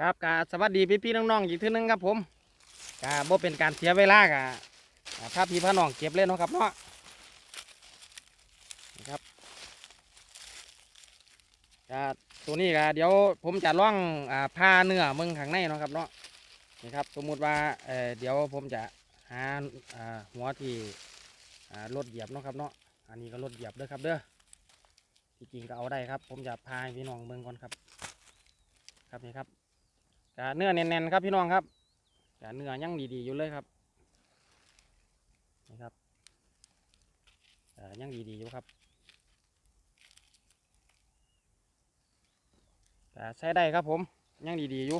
ครับกาสวัสดีพี่พี่น้องๆอีกทีนึงครับผมกาบ่เป็นการเสียเวลากะพาพี่พาน้องเก็บเลยเนะครับเนาะนะครับกาตัวนี้กะเดี๋ยวผมจะล่องอ่าผ้าเนื้อมืองข้างในนะครับเนาะนี่ครับสมมุติว่าเอ่อเดี๋ยวผมจะหาอ่าหัวที่อ่ารถเหยียบนะครับเนาะอันนี้ก็รถเหยียบเด้อครับเด้อที่จริงก็เอาได้ครับ ผมจะพาพี่น้องเบิ่งก่อนครับ ครับนี่ครับ กะเนื้อแน่นๆครับพี่น้องครับกะเนื้อยังดีๆอยู่เลยครับนี่ครับกะยังดีๆอยู่ครับกะใช้ได้ครับผมยังดีๆอยู่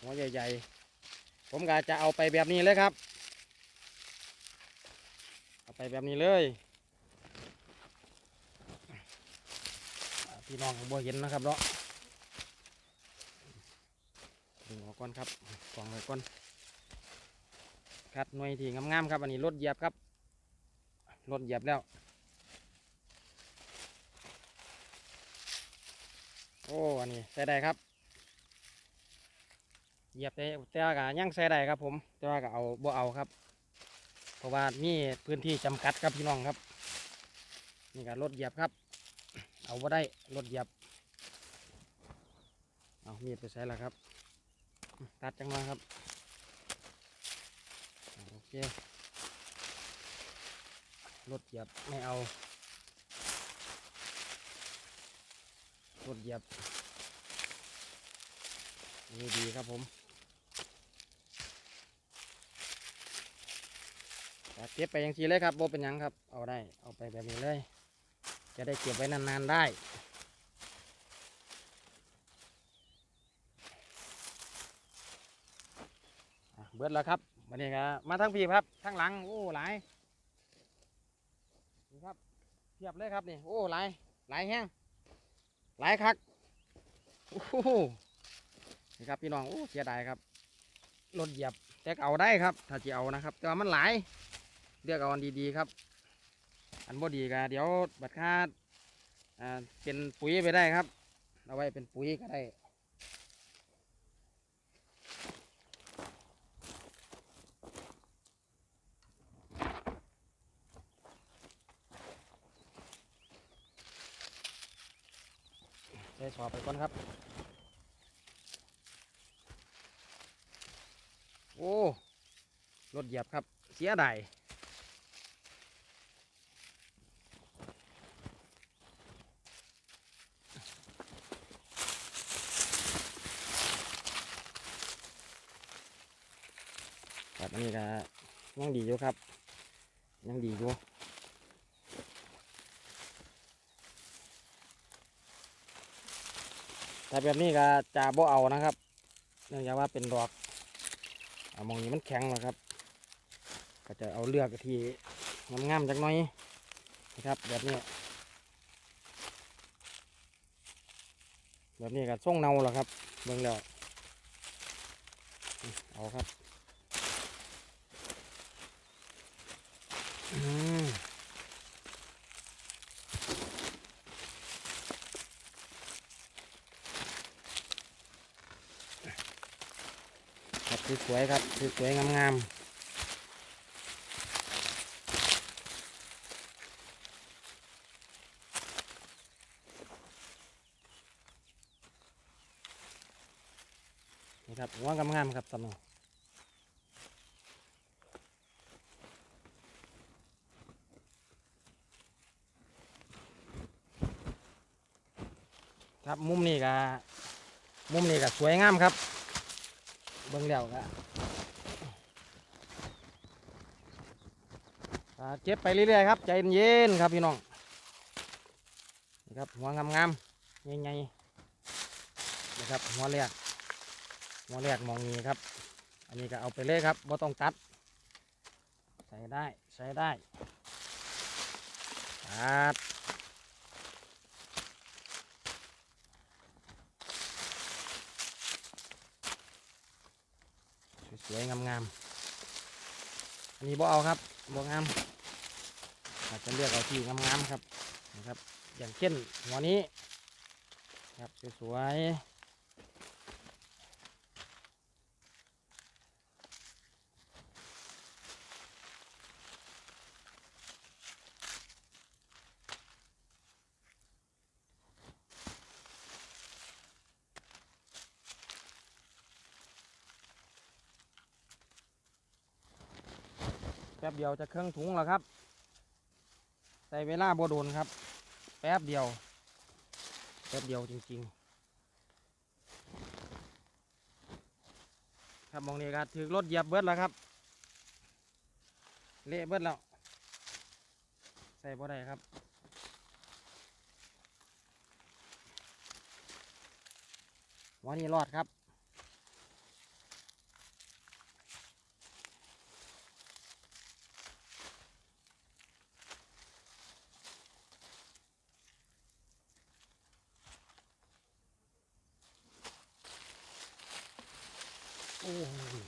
หัวใหญ่ๆ ผมก็จะเอาไปแบบนี้เลยครับ เอาไปแบบนี้เลยพี่น้องบ่เห็นนะครับเนาะ ดึงออ ก่อนครับกองไว้ก่อนคัดหน่วยที่งามๆครับอันนี้รถเหยียบครับรถเหยียบแล้วโอ้อันนี้ใส่ได้ครับเหยียบแต่แต่ว่าก็ยังใส่ได้ครับ ผมแต่ว่าก็เอาบ่เอาครับ เพราะว่ามีพื้นที่จำกัดครับพี่น้องครับนี่ก็รถเหยียบครับ เอาบ่ได้รถเหยียบเอามีดไปใส่แล้วครับ ตัดจังมาครับ โอเค รถเหยียบไม่เอา รถเหยียบน,นี่ดีครับผมแต่เก็บไปอย่างทีเลยครับโบเป็นยังครับ เอาได้ เอาไปแบบนี้เลย จะได้เก็บไว้นานๆได้ อะ เบิดแล้วครับวันนี้ก็มาทั้งพีครับทั้งหลังโอ้หลายนี่ครับเทียบเลยครับนี่โอ้หลายหลายแห้งหลายคักโอ้โหนี่ครับพี่น้องโอ้เสียดายครับรถเหยียบแต่เอาได้ครับ ถ้าจะเอานะครับ แต่ว่ามันหลายเลือกเอาอันดีๆครับ อันบ่ดีก็เดี๋ยวบัดค่าอ่าเป็นปุ๋ยไปได้ครับ เอาไว้เป็นปุ๋ยก็ได้ ส่สอบไปก่อนครับ โอ้รถเหยียบครับ เสียดายครับอันนี้ก็ยังดีอยู่ครับ ยังดีอยู่ แต่แบบนี้ก็จะบ่เอานะครับ เนื่องจากว่าเป็นดอกอมองนี้มันแข็งแล้วครับ ก็จะเอาเลือกที่งามๆจักน่อยนะครับแบบนี้ แบบนี้ก็ส่งเนาแล้วครับเบิ่งแล้วเอาครับอืม ครับ สวยครับสวยงามๆนี่ครับหัวงามๆครับตำนองครับมุมนี้ก็มุมนี้ก็สวยงามครับ เบิ่งแล้วก็เก็บไปเรื่อยๆครับ ใจเย็นๆครับพี่น้องนี่ครับหัวงามๆใหญ่ๆนะครับหัวแรกหัวแรกมองนี้ครับ อันนี้ก็เอาไปเลยครับบ่ต้องตัด ใส่ได้ใส่ได้ตัด สวยงามๆอันนี้บ่เอาครับบ่งามอาจจะเลือกเอาที่งามๆครับนะครับ อย่างเช่นหัวนี้ครับสวยๆ ป๊บเดียวจะเครื่องถุงแล้วครับใส่เวลาโบโดนครับ แป๊บเดียว แป๊บเดียวจริง ๆ ครับมองนี้ก็ถือรถเหยียบเบิดแล้วครับ เละเบิดแล้ว ใส่บ่ได้ครับวันนี้รอดครับ โอ้ย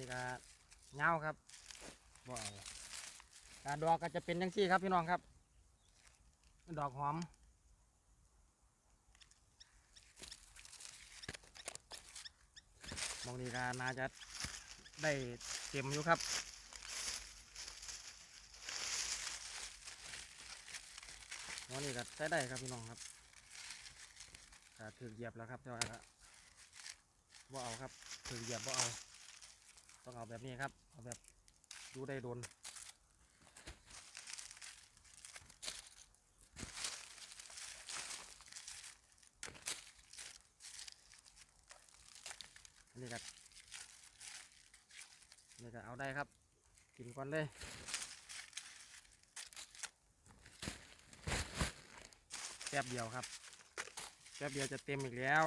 นี่ก็เงาครับบ่เอาการดอกก็จะเป็นยังซี่ครับพี่น้องครับ ดอกหอม มองนี้ก็น่าจะได้เต็มอยู่ครับวันนี้ก็ใช้ได้ครับพี่น้องครับถือเหยียบแล้วครับแต่ว่าก็บ่เอาครับถือเหยียบบ่าเอา ต้องเอาแบบนี้ครับ เอาแบบดูได้โดนอันนี้ก็นี่ก็เอาได้ครับ กินก่อนเลยแป๊บเดียวครับแป๊บเดียวจะเต็มอีกแล้ว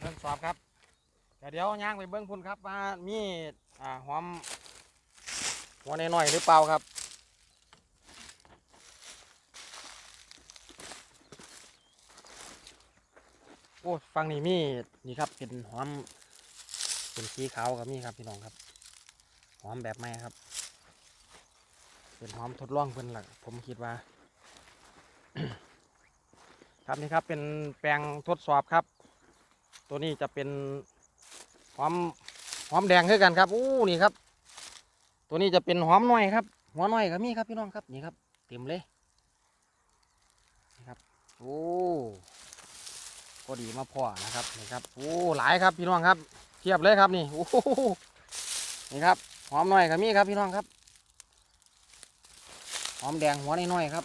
เริ่มสอบครับแต่ เดี๋ยวย่างไปเบิ้งพุ่นครับว่ามีอ่าหอมหัวหน่อยๆหรือเปล่าครับโอ้ฟังนี่มีนี่ครับเป็นหอมเป็นสีขาวกับมีครับพี่น้องครับ หอมแบบไม่ครับ เป็นหอมทดลองเพิ่นหลักผมคิดว่า ครับนี่ครับเป็นแปลงทดสอบครับ ตัวนี้จะเป็น อมหอมแดงคือกันครับอู้นี่ครับ ตัวนี้จะเป็นหอมหน่อยครับหัวหน่อยก็มีครับพี่น้องครับนี่ครับเต็มเลยนี่ครับโอ้ก็ดีมาพอนะครับนี่ครับโอ้หลายครับพี่น้องครับ เทียบเลยครับนี่โอ้นี่ครับหอมหน่อยก็มีครับพี่น้องครับหอมแดงหัวน้อยๆครับ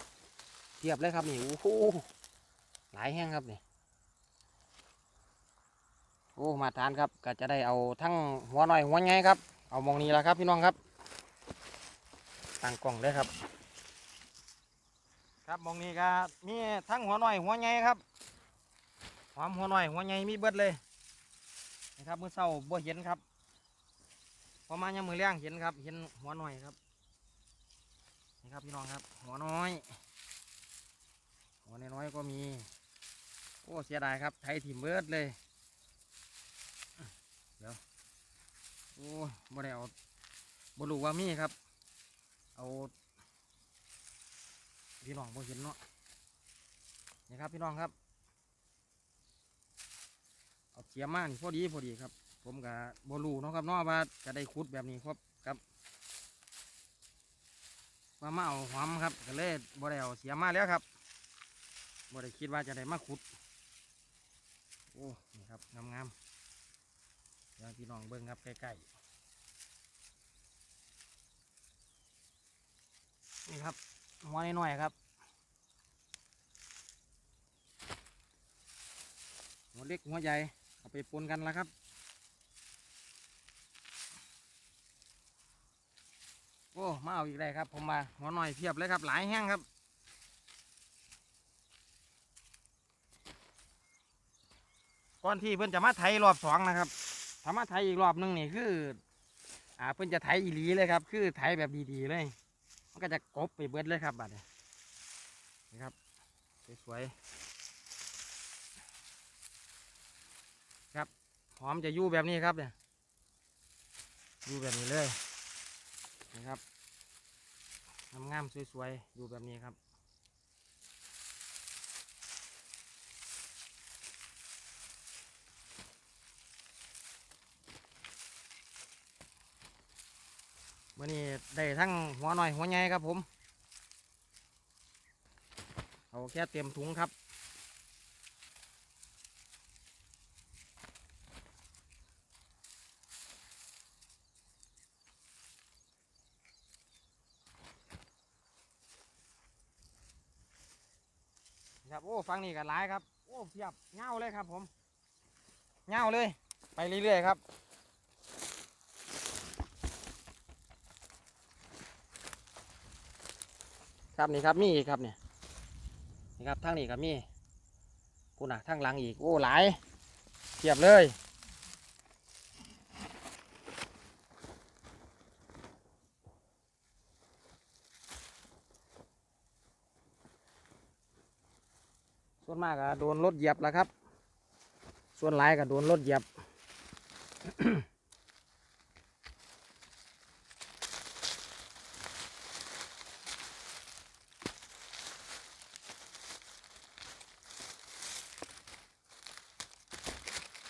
เทียบเลยครับนี่โอ้หลายแห้งครับนี่ โอ้มาทานครับก็จะได้เอาทั้งหัวหน่อยหัวใหญ่ครับ เอามองนี้แล้วครับพี่น้องครับตั้งกล่องเลยครับ ครับมองนี้ก็มีทั้งหัวหน่อยหัวใหญ่ครับหอมหัวหน่อยหัวใหญ่มีเบิดเลยนะครับมือเศร้าบ่เห็นครับพอมายังมือเลี้ยงเห็นครับ เห็นหัวหน่อยครับนี่ครับพี่น้องครับ หัวน้อย หัวน้อยก็มีโอ้เสียดายครับไทยถิ่มเบิดเลย โอ้ยบ่ได้เอาบ่รู้ว่ามีครับ เอาพี่น้องบ่เห็นเนาะนี่ครับพี่น้องครับ เอาเสียมานพอดีพอดีครับ ผมกับ่รู้เนาะครับเนาะว่าจะได้ขุดแบบนี้ครับครับว่ามาเอาหอมครับก็เลยบ่ได้เอาเสียมาแล้วครับบ่ได้คิดว่าจะได้มาขุด โอ้นี่ครับงามๆ เดี๋ยวพี่น้องเบิ้งครับใกล้ๆนี่ครับหัวน้อยๆครับหัวเล็กหัวใหญ่เอาไปปนกันแล้วครับโอ้มาเอาอีกได้ครับผมมาหัวหน่อยเพียบเลยครับ หลายแห้งครับก่อนที่เพิ่อนจะมาไถรอบสองนะครับ ถ้ามาไถอีกรอบหนึงนี่คือ อ่าเพิ่นจะไถอีหลีเลยครับ คือไถแบบดีๆเลย มันก็จะกบไปเบิดเลยครับบัดนี้นี่ครับสวยๆครับหอมจะยู่แบบนี้ครับเนี่ยยู่แบบนี้เลยนะครับงามๆสวยๆอยู่แบบนี้ครับ มื่อนี้ได้ทั้งหัวหน่อยหัวใหญ่ครับผม เอาแค่เต็มถุงครับ ครับโอ้ฟังนี่กันหลายครับ โอ้เพียบเงาเลยครับผมเงาเลย ไปเรื่อยๆครับ ครับนี่ครับมีอีกครับเนี่ยนี่ครับทางนี้ครับมีกูน่ะทางหลังอีกโอ้หลายเทียบเลยส่วนมากก็โดนรถเหยียบแล้วครับ ส่วนหลายก็โดนรถเหยียบ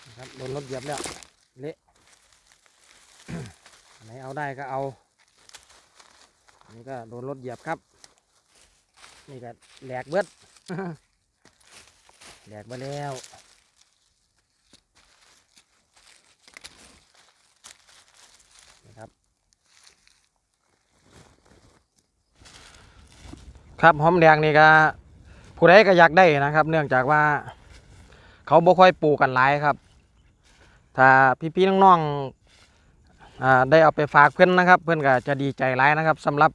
นะครับ โดนรถเหยียบแล้ว เละไหนเอาได้ก็เอาอนนี่ก็โดนรถเหยียบครับ นี่ก็แหลกเบิดแหลกไปแล้วนะครับ ครับหอมแดงนี่ก็ผู้ใดก็อยากได้นะครับ เนื่องจากว่า เขาบ่ค่อยปลูกกันหลายครับ ถ้าพี่ๆน้องๆได้เอาไปฝากเพื่อนนะครับ เพื่อนก็จะดีใจหลายนะครับสำหรับ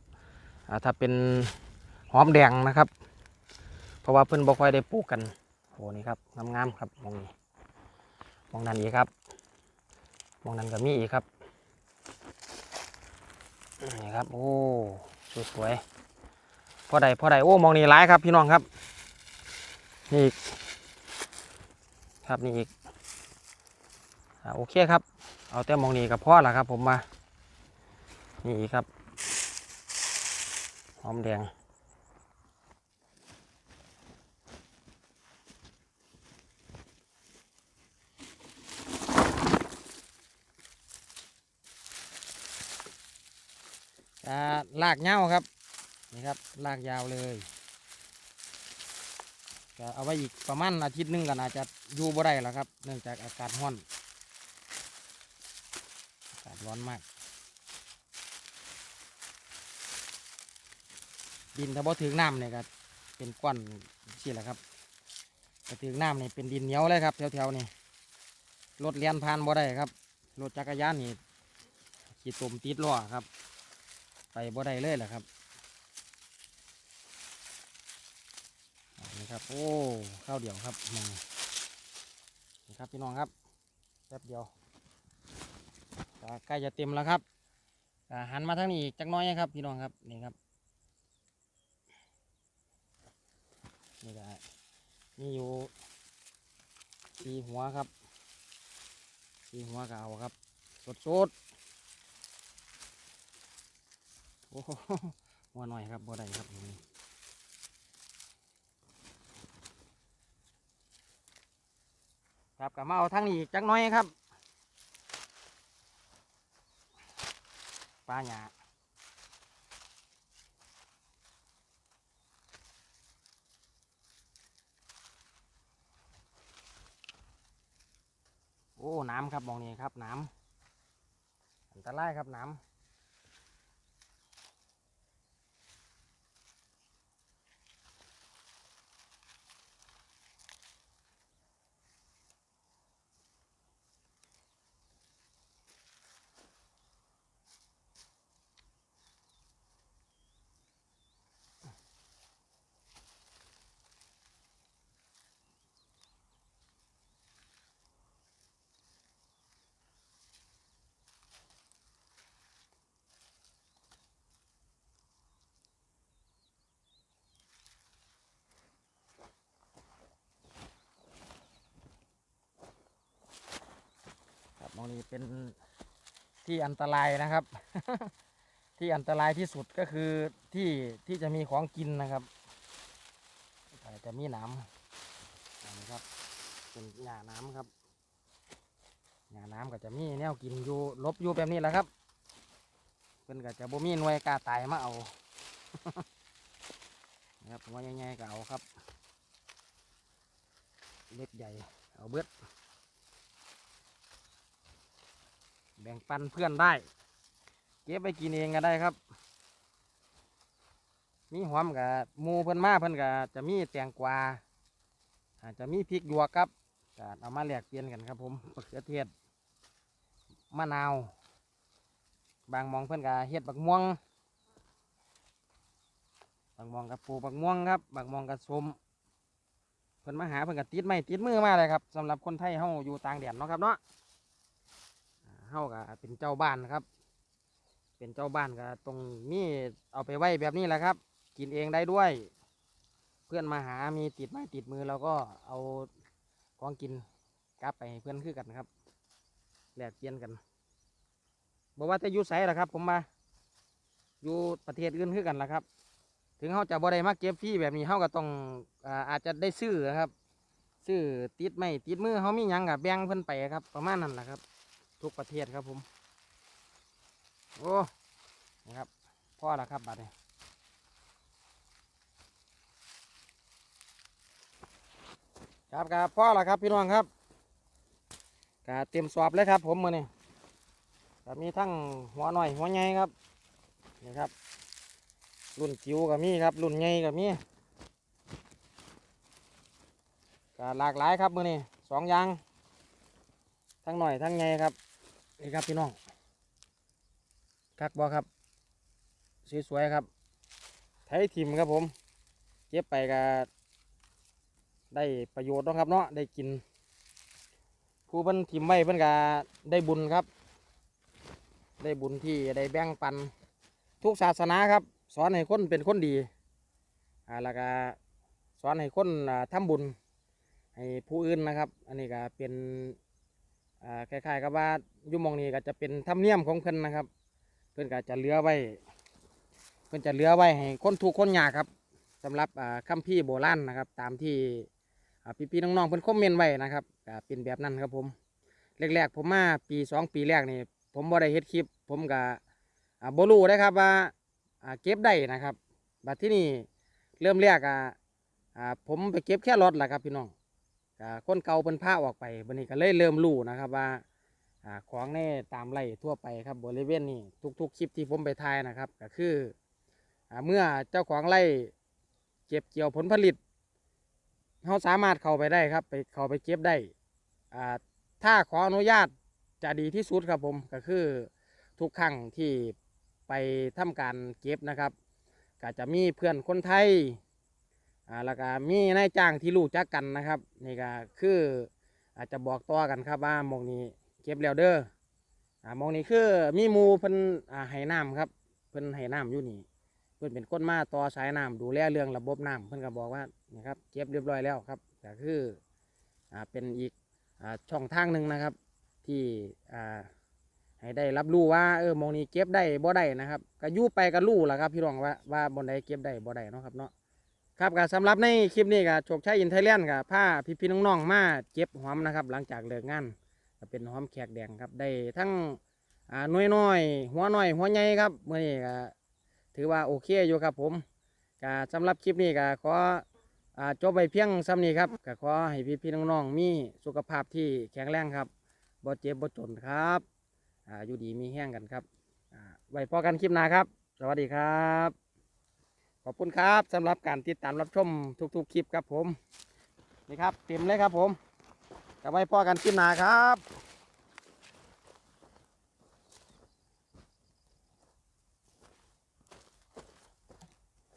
ถ้าเป็นหอมแดงนะครับ เพราะว่าเพื่อนบ่ค่อยได้ปลูกกันโอ้นี่ครับงามๆครับมองนี้มองนั้นอีกครับมองนั้นก็มีอีกครับนี่ครับโอ้สวยๆพอใดพอใดโอ้มองนี่หลายครับพี่น้องครับนี่อีกครับนี่อีก โอเคครับ เอาแต่มองนี้กับพ่อละครับ ผมมา นี่ครับ หอมแดง ลากเง่าครับ นี่ครับ ลากยาวเลยก็เอาไว้อีกประมาณอาทิตย์หนึงก็น่าจะอยู่บ่ได้แล้วครับ เนื่องจากอากาศร้อน ร้อนมาก ดินถ้าบ่ถึงน้ำเนี่ยก็เป็นก้อนชี่แหละครับถ้าถึงน้ำนี่ยเป็นดินเหนียวเลยครับแถวๆนี่รถเลียนผ่านบ่ได้ครับรถจักรยานนี่ขี่ตุ่มติดล้อครับ ไปบ่ได้เลยแหละครับนี่ครับโอ้ข้าวเดียวครับมองนี่ครับพี่น้องครับแป๊บเดียว ใกล้จะเต็มแล้วครับหันมาทางนี้อีกจักน้อยครับพี่น้องครับนี่ครับนี่ก็มีอยู่สีหัวครับสีหัวก็เอาครับ สดสดๆโอ้โหหัวหน่อยครับบ่ได้ครับนี่ครับก็มาเอาทางนี้อีกจักน้อยครับ้าหยาโอ้ น้ำครับมองนี่ครับ น้ำอันตรายครับ น้ำ องนี้เป็นที่อันตรายนะครับ ที่อันตรายที่สุดก็คือที่ที่จะมีของกินนะครับจะมีน้ำนนี้ครับ เป็นหญ้าน้ำครับหญ้าน้ำก็จะมีแนวกินอยู่ลบอยู่แบบนี้แหละครับเพิ่นก็จะบ่มีหน่วยกล้าตายมาเอานะครับว่ายังไงก็เอาครับ เล็กใหญ่เอาเบิด แบ่งปันเพื่อนได้ เก็บไปกินเองก็ได้ครับ มีหอมกับมูเพิ่นมาเพิ่นก็จะมีแตงกวาอาจจะมีพริกหยวกครับก็เอามาแลกเปลี่ยนกันครับผมมะเขือเทศมะนาว บางมองเพิ่อนก็เฮ็ดบักม่วง บางมองกับปลูกบักม่วงครับ บางมองกับสมเพิ่นมาหาเพิ่นก็ติดไม้ติดมือมาเลยครับสำหรับคนไทยเฮาอยู่ต่างแดนเนาะครับเนาะ เฮาก็เป็นเจ้าบ้านครับ เป็นเจ้าบ้านก็ตรงนี้เอาไปไว้แบบนี้แหละครับ กินเองได้ด้วย เพื่อนมาหามีติดไม้ติดมือเราก็เอาของกินกลับไปให้เพื่อนคือกันครับแลกเปลี่ยนกันบอกว่าจะอยู่ไสล่ะครับ ผมมาอยู่ประเทศอื่นคือกันล่ะครับ ถึงเขาจะบ่ได้มาเก็บฟรีแบบนี้เขาก็ต้องอาอาจจะได้ซื้อครับ ซื้อติดไม้ติดมือเขามีหยังกับแบ่งเพิ่นไปครับ ประมาณนั้นแหละครับ ทุกประเทศครับผม โอ้นะครับพ่อละครับบัดนี้ครับครับพ่อละครับพี่น้องครับกะเตรียมสอบเลยครับ ผมมือนี่ก็มีทั้งหัวหน่อยหัวใหญ่ครับนี่ครับ รุ่นจิ๋วก็มีครับ รุ่นใหญ่ก็มีก็หลากหลายครับมือนี่สองอย่างทั้งหน่อยทั้งใหญ่ครับ นี่ครับพี่น้องคักบอครับ สวยๆครับ ไทยทิมครับผม เก็บไปก็ได้ประโยชน์นะครับเนาะ ได้กิน ผู้เพิ่นทิมไว้เพิ่นก็ได้บุญครับ ได้บุญที่ได้แบ่งปัน ทุกศาสนาครับ สอนให้คนเป็นคนดีอ่าแล้วก็สอนให้คนอ่าทำบุญให้ผู้อื่นนะครับ อันนี้ก็เป็นอ่าคล้ายๆกับว่า อยุ่มองนี้ก็จะเป็นธรรมเนียมของเพิ่นนะครับ เพิ่นก็จะเลือไว้ เพิ่นจะเลือไว้ให้คนทุกคนยากครับสำหรับคัมภีร์โบราณนะครับ ตามที่พี่ๆน้องๆเพิ่นคอมเมนต์ไว้นะครับเป็นแบบนั้นครับผมแรกๆผมมาปีสองปีแรกนี่ผมบ่ได้เฮ็ดคลิป ผมก็บ่รู้นะครับว่าเก็บได้นะครับบัดที่นี่เริ่มแรกอะผมไปเก็บแค่รถแหละครับพี่น้องก็คนเก่าเป็นผ้าออกไปวันนี้ก็เลยเริ่มรู้นะครับว่า ของในตามไร่ทั่วไปครับบริเวณนี้ทุกๆคลิปที่ผมไปถ่ายนะครับ ก็คืออเมื่อเจ้าของไร่เก็บเกี่ยวผลผลิตเขาสามารถเข้าไปได้ครับ ไปเข้าไปเก็บได้ถ้าขออนุญาตจะดีที่สุดครับผมก็คือทุกครั้งที่ไปทำการเก็บนะครับก็จะมีเพื่อนคนไทยแล้วก็มีนายจ้างที่รู้จักกันนะครับนี่ก็คืออาจจะบอกต่อกันครับว่ามองนี้ เก็บแล้วเด้ออ่ามองนี้คือมีหมูเพิ่นอ่าให้น้ำครับ เพิ่นให้น้ำอยู่นี่เพิ่นเป็นคนมาต่อสายน้ำดูแลเรื่องระบบน้ำเพิ่นก็บอกว่านี่ครับเก็บเรียบร้อยแล้วครับก็คืออ่าเป็นอีกอ่าช่องทางหนึ่งนะครับ ที่อ่าให้ได้รับรู้ว่าเออมองนี้เก็บได้บ่ได้นะครับก็อยู่ไปก็รู้แหละครับพี่รองว่าว่าบนใดเก็บได้บ่ได้เนาะครับเนาะครับก็สำหรับในคลิปนี้ก็โชคชัยอินไทยแลนด์กับผ้าพี่พี่ๆน้องๆมาเก็บหอมนะครับ หลังจากเลิกงาน ก็เป็นหอมแขกแดงครับ ได้ทั้งน้อยน้อยหัวน้อยหัวใหญ่ครับเมื่อนี้ก็ถือว่าโอเคอยู่ครับผมก็สำหรับคลิปนี้ก็ขออ่าจบไปเพียงซ้ำนี้ครับก็ขอให้พี่พี่น้องๆมีสุขภาพที่แข็งแรงครับบ่เจ็บบ่จนครับอายู่ดีมีแห้งกันครับไว้พอกันคลิปหน้าครับ สวัสดีครับ ขอบคุณครับสำหรับการติดตามรับชมทุกๆคลิปครับผมนี่ครับเต็มเลยครับผม กลับไม่พ่อกันคลินนาครับ